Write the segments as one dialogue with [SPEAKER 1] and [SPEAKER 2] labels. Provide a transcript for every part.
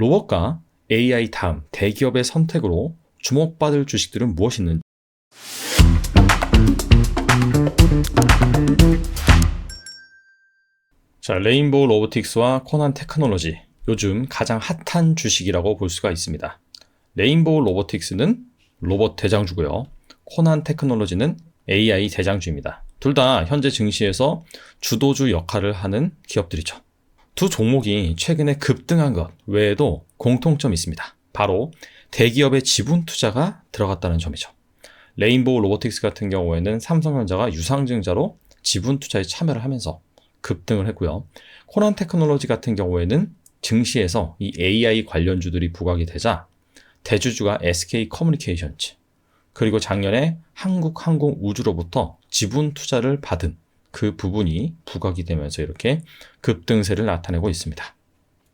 [SPEAKER 1] 로봇과 AI 다음 대기업의 선택으로 주목받을 주식들은 무엇이 있는지 자, 레인보우 로보틱스와 코난 테크놀로지 요즘 가장 핫한 주식이라고 볼 수가 있습니다. 레인보우 로보틱스는 로봇 대장주고요. 코난 테크놀로지는 AI 대장주입니다. 둘 다 현재 증시에서 주도주 역할을 하는 기업들이죠. 두 종목이 최근에 급등한 것 외에도 공통점이 있습니다. 바로 대기업의 지분 투자가 들어갔다는 점이죠. 레인보우 로보틱스 같은 경우에는 삼성전자가 유상증자로 지분 투자에 참여를 하면서 급등을 했고요. 코난 테크놀로지 같은 경우에는 증시에서 이 AI 관련주들이 부각이 되자 대주주가 SK 커뮤니케이션즈 그리고 작년에 한국항공우주로부터 지분 투자를 받은 그 부분이 부각이 되면서 이렇게 급등세를 나타내고 있습니다.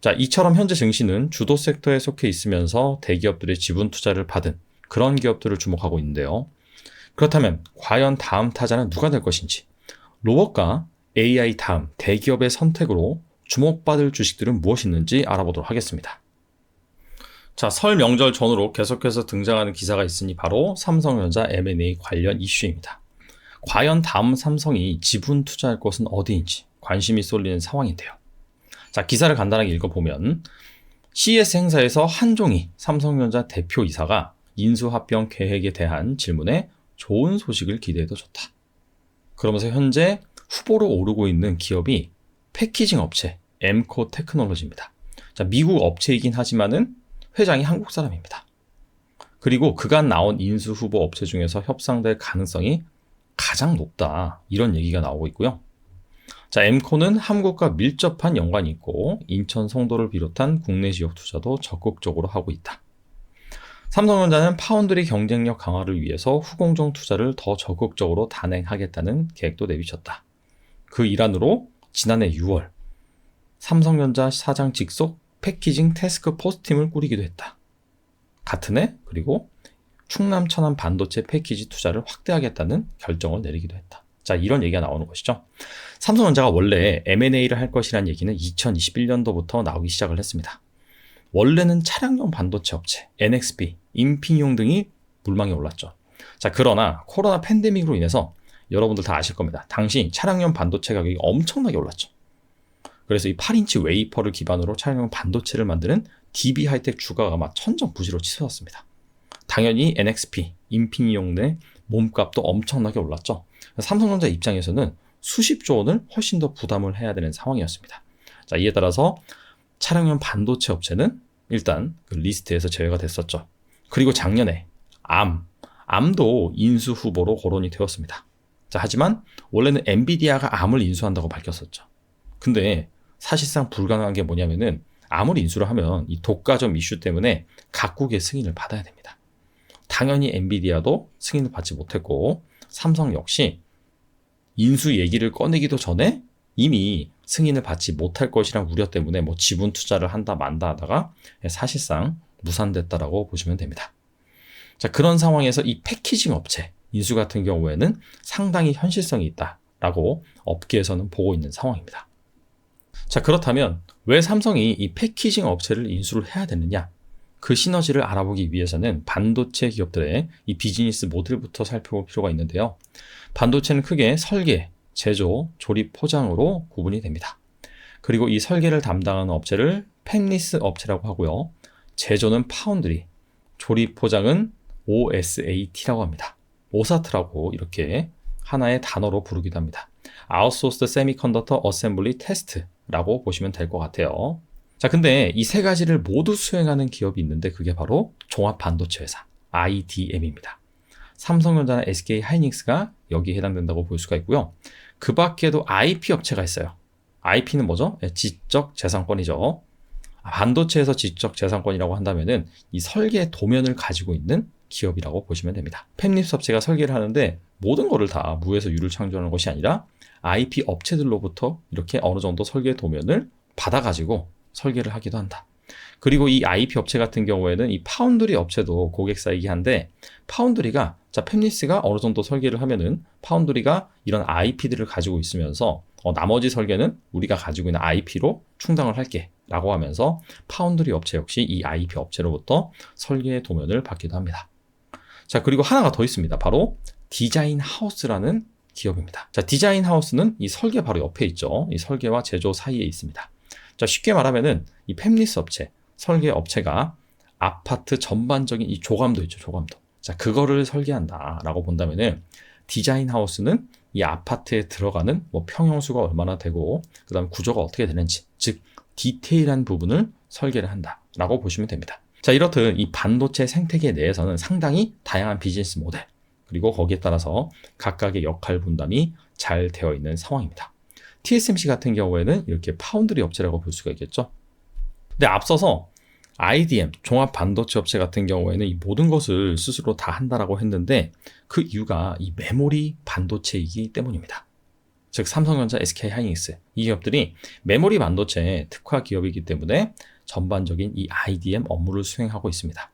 [SPEAKER 1] 자, 이처럼 현재 증시는 주도 섹터에 속해 있으면서 대기업들의 지분 투자를 받은 그런 기업들을 주목하고 있는데요. 그렇다면 과연 다음 타자는 누가 될 것인지 로봇과 AI 다음 대기업의 선택으로 주목받을 주식들은 무엇이 있는지 알아보도록 하겠습니다. 자, 설 명절 전후로 계속해서 등장하는 기사가 있으니 바로 삼성전자 M&A 관련 이슈입니다. 과연 다음 삼성이 지분 투자할 곳은 어디인지 관심이 쏠리는 상황인데요. 자, 기사를 간단하게 읽어보면 CS 행사에서 한종희 삼성전자 대표 이사가 인수합병 계획에 대한 질문에 좋은 소식을 기대해도 좋다. 그러면서 현재 후보로 오르고 있는 기업이 패키징 업체 엠코 테크놀로지입니다. 자, 미국 업체이긴 하지만은 회장이 한국 사람입니다. 그리고 그간 나온 인수 후보 업체 중에서 협상될 가능성이 가장 높다. 이런 얘기가 나오고 있고요. 자, 엠코는 한국과 밀접한 연관이 있고 인천 송도를 비롯한 국내 지역 투자도 적극적으로 하고 있다. 삼성전자는 파운드리 경쟁력 강화를 위해서 후공정 투자를 더 적극적으로 단행하겠다는 계획도 내비쳤다. 그 일환으로 지난해 6월 삼성전자 사장 직속 패키징 태스크 포스팀을 꾸리기도 했다. 같은 해 그리고 충남 천안 반도체 패키지 투자를 확대하겠다는 결정을 내리기도 했다. 자, 이런 얘기가 나오는 것이죠. 삼성전자가 원래 M&A를 할 것이라는 얘기는 2021년도부터 나오기 시작을 했습니다. 원래는 차량용 반도체 업체, NXP, 인피니용 등이 물망에 올랐죠. 자, 그러나 코로나 팬데믹으로 인해서 여러분들 다 아실 겁니다. 당시 차량용 반도체 가격이 엄청나게 올랐죠. 그래서 이 8인치 웨이퍼를 기반으로 차량용 반도체를 만드는 DB 하이텍 주가가 막 천정 부지로 치솟았습니다. 당연히 NXP, 인피니용 내 몸값도 엄청나게 올랐죠. 삼성전자 입장에서는 수십조 원을 훨씬 더 부담을 해야 되는 상황이었습니다. 자, 이에 따라서 차량용 반도체 업체는 일단 그 리스트에서 제외가 됐었죠. 그리고 작년에 암, 암도 인수 후보로 거론이 되었습니다. 자, 하지만 원래는 엔비디아가 암을 인수한다고 밝혔었죠. 근데 사실상 불가능한 게 뭐냐면은 암을 인수를 하면 이 독과점 이슈 때문에 각국의 승인을 받아야 됩니다. 당연히 엔비디아도 승인을 받지 못했고 삼성 역시 인수 얘기를 꺼내기도 전에 이미 승인을 받지 못할 것이란 우려 때문에 뭐 지분 투자를 한다 만다 하다가 사실상 무산됐다라고 보시면 됩니다. 자, 그런 상황에서 이 패키징 업체 인수 같은 경우에는 상당히 현실성이 있다라고 업계에서는 보고 있는 상황입니다. 자, 그렇다면 왜 삼성이 이 패키징 업체를 인수를 해야 되느냐? 그 시너지를 알아보기 위해서는 반도체 기업들의 이 비즈니스 모델부터 살펴볼 필요가 있는데요. 반도체는 크게 설계, 제조, 조립, 포장으로 구분이 됩니다. 그리고 이 설계를 담당하는 업체를 펜리스 업체라고 하고요. 제조는 파운드리, 조립 포장은 OSAT라고 합니다. 오사트라고 이렇게 하나의 단어로 부르기도 합니다. 아웃소스 세미컨덕터 어셈블리 테스트라고 보시면 될 것 같아요. 자, 근데 이 세 가지를 모두 수행하는 기업이 있는데 그게 바로 종합 반도체 회사 IDM입니다. 삼성전자나 SK 하이닉스가 여기에 해당된다고 볼 수가 있고요. 그 밖에도 IP 업체가 있어요. IP는 뭐죠? 네, 지적 재산권이죠. 반도체에서 지적 재산권이라고 한다면은 이 설계 도면을 가지고 있는 기업이라고 보시면 됩니다. 펜립스 업체가 설계를 하는데 모든 거를 다 무에서 유를 창조하는 것이 아니라 IP 업체들로부터 이렇게 어느 정도 설계 도면을 받아가지고 설계를 하기도 한다. 그리고 이 IP 업체 같은 경우에는 이 파운드리 업체도 고객사이긴 한데 파운드리가 자 펜리스가 어느 정도 설계를 하면은 파운드리가 이런 IP들을 가지고 있으면서 어, 나머지 설계는 우리가 가지고 있는 IP로 충당을 할게 라고 하면서 파운드리 업체 역시 이 IP 업체로부터 설계 도면을 받기도 합니다. 자, 그리고 하나가 더 있습니다. 바로 디자인 하우스라는 기업입니다. 자, 디자인 하우스는 이 설계 바로 옆에 있죠. 이 설계와 제조 사이에 있습니다. 자, 쉽게 말하면은 이 팹리스 업체, 설계 업체가 아파트 전반적인 이 조감도 있죠, 조감도. 자, 그거를 설계한다라고 본다면은 디자인 하우스는 이 아파트에 들어가는 뭐 평형수가 얼마나 되고 그다음 구조가 어떻게 되는지, 즉 디테일한 부분을 설계를 한다라고 보시면 됩니다. 자, 이렇듯 이 반도체 생태계 내에서는 상당히 다양한 비즈니스 모델, 그리고 거기에 따라서 각각의 역할 분담이 잘 되어 있는 상황입니다. TSMC 같은 경우에는 이렇게 파운드리 업체라고 볼 수가 있겠죠. 근데 앞서서 IDM, 종합 반도체 업체 같은 경우에는 이 모든 것을 스스로 다 한다라고 했는데 그 이유가 이 메모리 반도체이기 때문입니다. 즉 삼성전자, SK 하이닉스 이 기업들이 메모리 반도체 특화 기업이기 때문에 전반적인 이 IDM 업무를 수행하고 있습니다.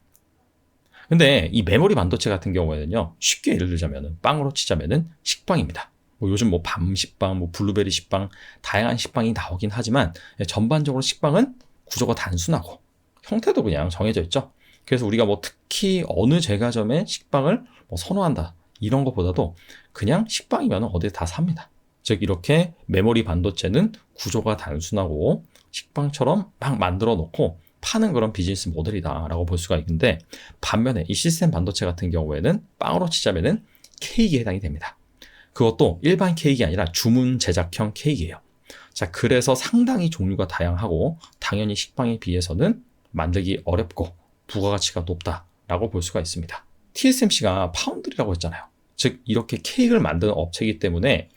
[SPEAKER 1] 근데 이 메모리 반도체 같은 경우에는요, 쉽게 예를 들자면 빵으로 치자면은 식빵입니다. 뭐 요즘 뭐 밤 식빵, 뭐 블루베리 식빵, 다양한 식빵이 나오긴 하지만 전반적으로 식빵은 구조가 단순하고 형태도 그냥 정해져 있죠. 그래서 우리가 뭐 특히 어느 제과점의 식빵을 뭐 선호한다 이런 것보다도 그냥 식빵이면 어디에 다 삽니다. 즉 이렇게 메모리 반도체는 구조가 단순하고 식빵처럼 막 만들어 놓고 파는 그런 비즈니스 모델이다라고 볼 수가 있는데 반면에 이 시스템 반도체 같은 경우에는 빵으로 치자면은 케이크에 해당이 됩니다. 그것도 일반 케이크가 아니라 주문 제작형 케이크예요. 자, 그래서 상당히 종류가 다양하고 당연히 식빵에 비해서는 만들기 어렵고 부가가치가 높다라고 볼 수가 있습니다. TSMC가 파운드리라고 했잖아요. 즉 이렇게 케이크를 만드는 업체이기 때문에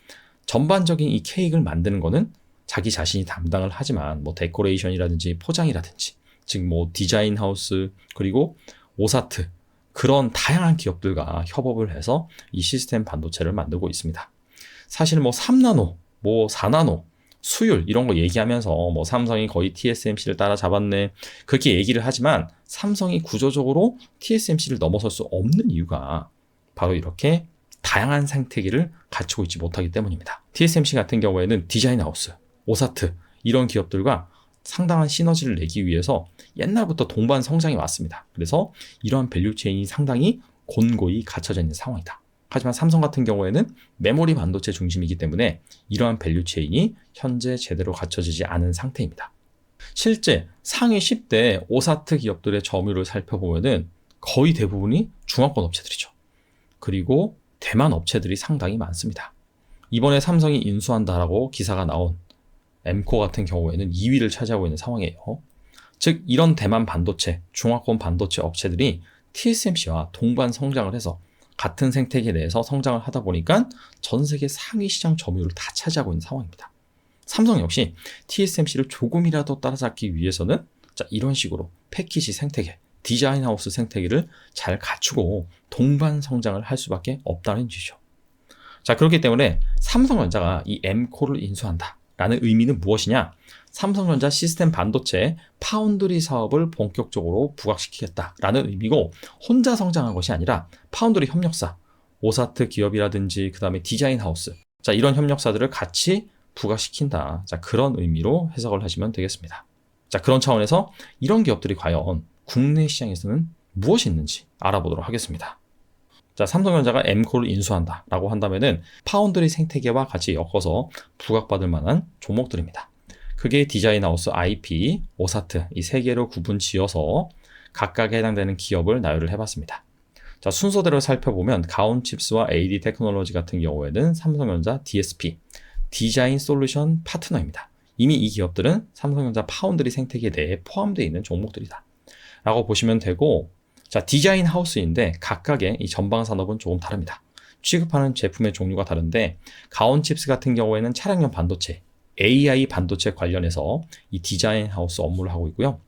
[SPEAKER 1] 전반적인 이 케이크를 만드는 거는 자기 자신이 담당을 하지만 뭐 데코레이션이라든지 포장이라든지 즉 뭐 디자인 하우스 그리고 오사트 그런 다양한 기업들과 협업을 해서 이 시스템 반도체를 만들고 있습니다. 사실 뭐 3나노, 뭐 4나노 수율 이런 거 얘기하면서 뭐 삼성이 거의 TSMC를 따라잡았네 그렇게 얘기를 하지만 삼성이 구조적으로 TSMC를 넘어설 수 없는 이유가 바로 이렇게 다양한 생태계를 갖추고 있지 못하기 때문입니다. TSMC 같은 경우에는 디자인 하우스, 오사트 이런 기업들과 상당한 시너지를 내기 위해서 옛날부터 동반 성장이 왔습니다. 그래서 이러한 밸류 체인이 상당히 곤고히 갖춰져 있는 상황이다. 하지만 삼성 같은 경우에는 메모리 반도체 중심이기 때문에 이러한 밸류 체인이 현재 제대로 갖춰지지 않은 상태입니다. 실제 상위 10대 오사트 기업들의 점유율을 살펴보면은 거의 대부분이 중화권 업체들이죠. 그리고 대만 업체들이 상당히 많습니다. 이번에 삼성이 인수한다라고 기사가 나온 엠코 같은 경우에는 2위를 차지하고 있는 상황이에요. 즉 이런 대만 반도체, 중화권 반도체 업체들이 TSMC와 동반 성장을 해서 같은 생태계 내에서 성장을 하다 보니까 전 세계 상위 시장 점유율을 다 차지하고 있는 상황입니다. 삼성 역시 TSMC를 조금이라도 따라잡기 위해서는 자, 이런 식으로 패키지 생태계, 디자인 하우스 생태계를 잘 갖추고 동반 성장을 할 수밖에 없다는 뜻이죠. 자, 그렇기 때문에 삼성전자가 이 M코를 인수한다. 라는 의미는 무엇이냐? 삼성전자 시스템 반도체 파운드리 사업을 본격적으로 부각시키겠다라는 의미고 혼자 성장한 것이 아니라 파운드리 협력사, 오사트 기업이라든지 그 다음에 디자인 하우스 자 이런 협력사들을 같이 부각시킨다. 자 그런 의미로 해석을 하시면 되겠습니다. 자 그런 차원에서 이런 기업들이 과연 국내 시장에서는 무엇이 있는지 알아보도록 하겠습니다. 자, 삼성전자가 M코를 인수한다라고 한다면은 파운드리 생태계와 같이 엮어서 부각받을 만한 종목들입니다. 그게 디자인하우스, IP, 오사트 이 세 개로 구분 지어서 각각에 해당되는 기업을 나열을 해봤습니다. 자, 순서대로 살펴보면 가온칩스와 AD 테크놀로지 같은 경우에는 삼성전자 DSP, 디자인 솔루션 파트너입니다. 이미 이 기업들은 삼성전자 파운드리 생태계 내에 포함되어 있는 종목들이다. 라고 보시면 되고 자, 디자인 하우스인데 각각의 이 전방 산업은 조금 다릅니다. 취급하는 제품의 종류가 다른데 가온 칩스 같은 경우에는 차량용 반도체, AI 반도체 관련해서 이 디자인 하우스 업무를 하고 있고요.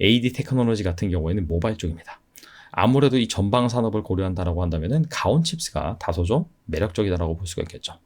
[SPEAKER 1] AD 테크놀로지 같은 경우에는 모바일 쪽입니다. 아무래도 이 전방 산업을 고려한다라고 한다면은 가온 칩스가 다소 좀 매력적이다라고 볼 수가 있겠죠.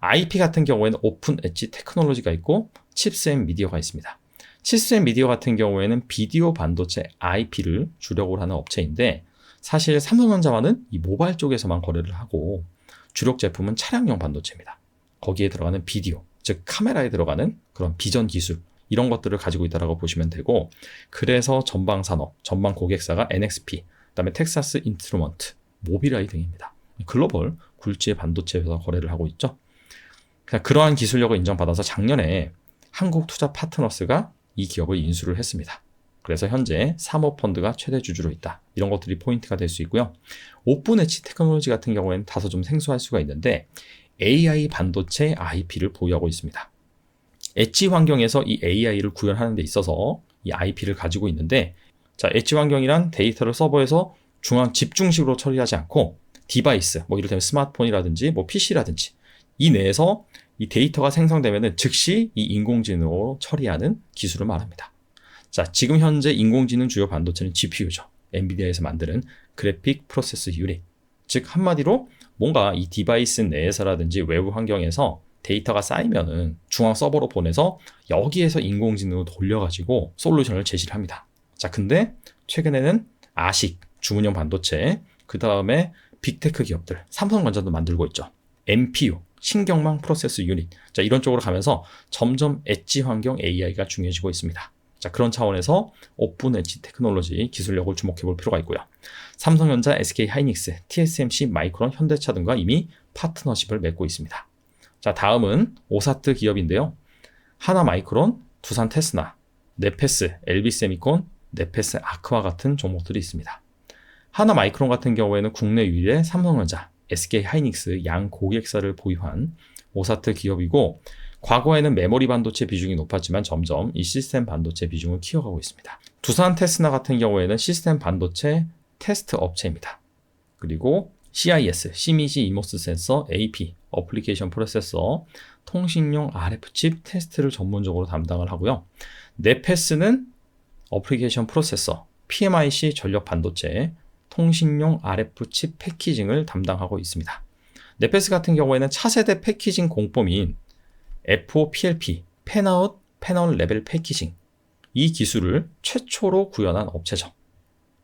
[SPEAKER 1] IP 같은 경우에는 오픈 엣지 테크놀로지가 있고 칩스 앤 미디어가 있습니다. 칩셋 미디어 같은 경우에는 비디오 반도체 IP를 주력으로 하는 업체인데 사실 삼성전자와는 이 모바일 쪽에서만 거래를 하고 주력 제품은 차량용 반도체입니다. 거기에 들어가는 비디오, 즉 카메라에 들어가는 그런 비전 기술 이런 것들을 가지고 있다라고 보시면 되고 그래서 전방 산업, 전방 고객사가 NXP, 그다음에 텍사스 인스트루먼트, 모비라이 등입니다. 글로벌 굴지의 반도체 회사 거래를 하고 있죠. 그냥 그러한 기술력을 인정받아서 작년에 한국 투자 파트너스가 이 기업을 인수를 했습니다. 그래서 현재 사모펀드가 최대 주주로 있다. 이런 것들이 포인트가 될 수 있고요. 오픈 엣지 테크놀로지 같은 경우에는 다소 좀 생소할 수가 있는데 AI 반도체 IP를 보유하고 있습니다. 엣지 환경에서 이 AI를 구현하는 데 있어서 이 IP를 가지고 있는데 자, 엣지 환경이란 데이터를 서버에서 중앙 집중식으로 처리하지 않고 디바이스, 뭐 이를테면 스마트폰이라든지 뭐 PC라든지 이 내에서 이 데이터가 생성되면 즉시 이 인공지능으로 처리하는 기술을 말합니다. 자, 지금 현재 인공지능 주요 반도체는 GPU죠. 엔비디아에서 만드는 그래픽 프로세스 유닛. 즉 한마디로 뭔가 이 디바이스 내에서라든지 외부 환경에서 데이터가 쌓이면은 중앙 서버로 보내서 여기에서 인공지능을 돌려가지고 솔루션을 제시를 합니다. 자, 근데 최근에는 아식, 주문형 반도체, 그 다음에 빅테크 기업들, 삼성전자도 만들고 있죠. MPU, 신경망 프로세스 유닛. 자, 이런 쪽으로 가면서 점점 엣지 환경 AI가 중요해지고 있습니다. 자, 그런 차원에서 오픈 엣지 테크놀로지 기술력을 주목해 볼 필요가 있고요. 삼성전자, SK 하이닉스, TSMC, 마이크론, 현대차 등과 이미 파트너십을 맺고 있습니다. 자, 다음은 오사트 기업인데요. 하나 마이크론, 두산 테스나, 네페스, 엘비 세미콘, 네페스 아크와 같은 종목들이 있습니다. 하나 마이크론 같은 경우에는 국내 유일의 삼성전자, SK 하이닉스 양 고객사를 보유한 오사트 기업이고 과거에는 메모리 반도체 비중이 높았지만 점점 이 시스템 반도체 비중을 키워가고 있습니다. 두산 테스나 같은 경우에는 시스템 반도체 테스트 업체입니다. 그리고 CIS, 시미지 이모스 센서, AP, 어플리케이션 프로세서, 통신용 RF 칩 테스트를 전문적으로 담당을 하고요. 네페스는 어플리케이션 프로세서, PMIC 전력 반도체, 통신용 RF 칩 패키징을 담당하고 있습니다. 네페스 같은 경우에는 차세대 패키징 공법인 FOPLP, 펜아웃 패널 레벨 패키징 이 기술을 최초로 구현한 업체죠.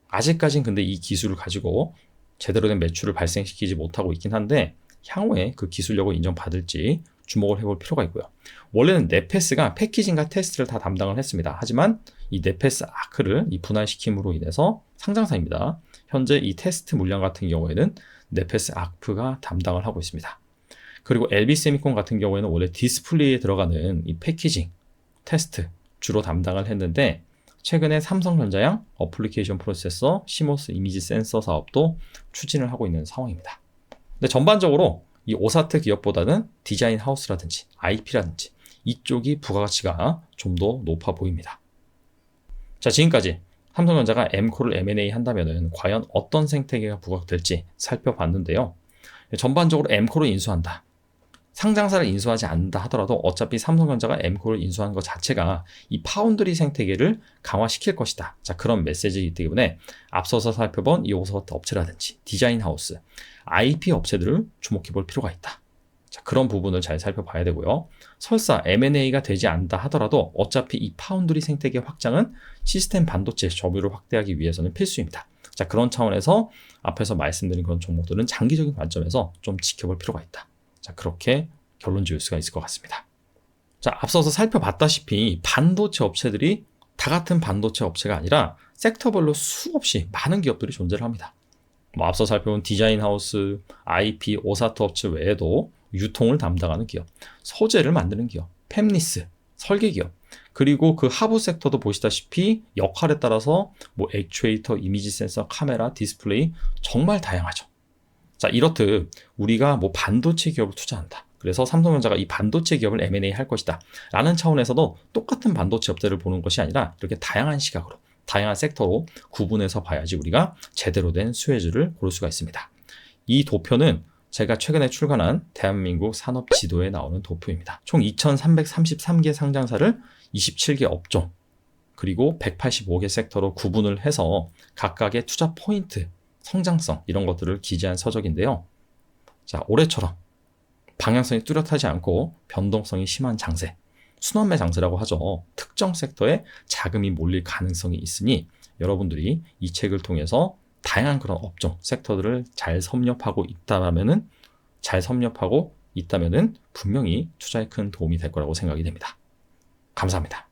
[SPEAKER 1] 아직까진 근데 이 기술을 가지고 제대로 된 매출을 발생시키지 못하고 있긴 한데 향후에 그 기술력을 인정받을지 주목을 해볼 필요가 있고요. 원래는 네페스가 패키징과 테스트를 다 담당을 했습니다. 하지만 이 네페스 아크를 이 분할시킴으로 인해서 상장사입니다. 현재 이 테스트 물량 같은 경우에는 네페스 아크가 담당을 하고 있습니다. 그리고 LB 세미콘 같은 경우에는 원래 디스플레이에 들어가는 이 패키징, 테스트 주로 담당을 했는데 최근에 삼성전자양 어플리케이션 프로세서, 시모스 이미지 센서 사업도 추진을 하고 있는 상황입니다. 근데 전반적으로 이 오사트 기업보다는 디자인 하우스라든지 IP라든지 이쪽이 부가가치가 좀 더 높아 보입니다. 자, 지금까지 삼성전자가 M코를 M&A 한다면 과연 어떤 생태계가 부각될지 살펴봤는데요. 전반적으로 M코를 인수한다. 상장사를 인수하지 않는다 하더라도 어차피 삼성전자가 M코를 인수한 것 자체가 이 파운드리 생태계를 강화시킬 것이다. 자, 그런 메시지이기 때문에 앞서서 살펴본 이 오서트 업체라든지 디자인 하우스, IP 업체들을 주목해 볼 필요가 있다. 자, 그런 부분을 잘 살펴봐야 되고요. 설사 M&A가 되지 않다 하더라도 어차피 이 파운드리 생태계 확장은 시스템 반도체 점유를 확대하기 위해서는 필수입니다. 자, 그런 차원에서 앞에서 말씀드린 그런 종목들은 장기적인 관점에서 좀 지켜볼 필요가 있다. 자, 그렇게 결론 지을 수가 있을 것 같습니다. 자, 앞서서 살펴봤다시피 반도체 업체들이 다 같은 반도체 업체가 아니라 섹터별로 수없이 많은 기업들이 존재를 합니다. 뭐 앞서 살펴본 디자인 하우스, IP, 오사트 업체 외에도 유통을 담당하는 기업, 소재를 만드는 기업, 팹리스, 설계 기업, 그리고 그 하부 섹터도 보시다시피 역할에 따라서 뭐 액추에이터, 이미지 센서, 카메라, 디스플레이 정말 다양하죠. 자, 이렇듯 우리가 뭐 반도체 기업을 투자한다. 그래서 삼성전자가 이 반도체 기업을 M&A 할 것이다. 라는 차원에서도 똑같은 반도체 업체를 보는 것이 아니라 이렇게 다양한 시각으로, 다양한 섹터로 구분해서 봐야지 우리가 제대로 된 수혜주를 고를 수가 있습니다. 이 도표는 제가 최근에 출간한 대한민국 산업 지도에 나오는 도표입니다. 총 2333개 상장사를 27개 업종, 그리고 185개 섹터로 구분을 해서 각각의 투자 포인트, 성장성 이런 것들을 기재한 서적인데요. 자, 올해처럼 방향성이 뚜렷하지 않고 변동성이 심한 장세, 순환매 장세라고 하죠. 특정 섹터에 자금이 몰릴 가능성이 있으니 여러분들이 이 책을 통해서 다양한 그런 업종, 섹터들을 잘 섭렵하고 있다면은 잘 섭렵하고 있다면은 분명히 투자에 큰 도움이 될 거라고 생각이 됩니다. 감사합니다.